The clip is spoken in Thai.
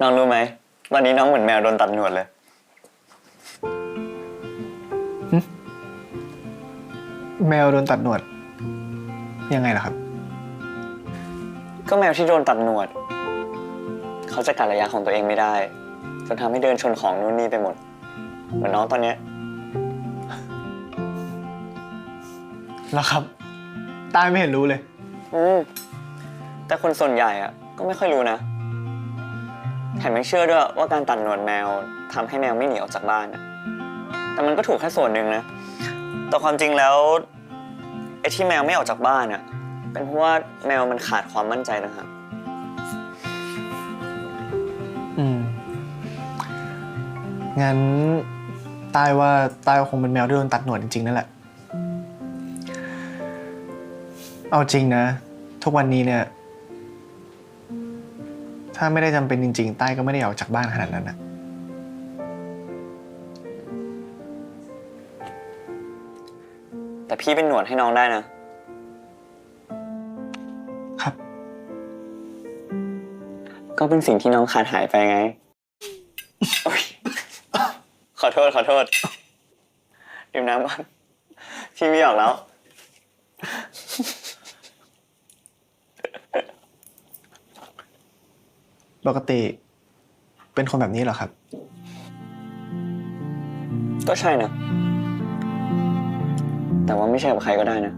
น้องรู้ไหมตอนนี้น้องเหมือนแมวโดนตัดหนวดเลย แมวโดนตัดหนวด ยังไงล่ะครับ ก็แมวที่โดนตัดหนวด เขาจะกัดระยะของตัวเองไม่ได้จนทำให้เดินชนของนู่นนี่ไปหมด เหมือนน้องตอนเนี้ยแล้วครับ ตายไม่เห็นรู้เลย อืมแต่คนส่วนใหญ่อะก็ไม่ค่อยรู้นะ แถมยังเชื่อด้วยว่าการตัดหนวดแมวทำให้แมวไม่หนีออกจากบ้านอะแต่มันก็ถูกแค่ส่วนหนึ่งนะ แต่ความจริงแล้วไอ้ที่แมวไม่ออกจากบ้านอะเป็นเพราะว่าแมวมันขาดความมั่นใจนะครับอืม งั้นตายว่าตายคงเป็นแมวที่โดนตัดหนวดจริงๆนั่นแหละ เอาจริงนะ ทุกวันนี้เนี่ย ถ้าไม่ได้จำเป็นจริง ๆ ใต้ก็ไม่ได้ออกจากบ้านขนาดนั้นนะแต่พี่เป็นหนวดให้น้องได้นะ ครับ ก็เป็นสิ่งที่น้องขาดหายไปไงโอ๊ยขอโทษขอโทษดื่มน้ำก่อนพี่ไม่ออกแล้ว ปกติเป็นคนแบบนี้เหรอครับ ก็ใช่นะ แต่ว่าไม่ใช่กับใครก็ได้นะ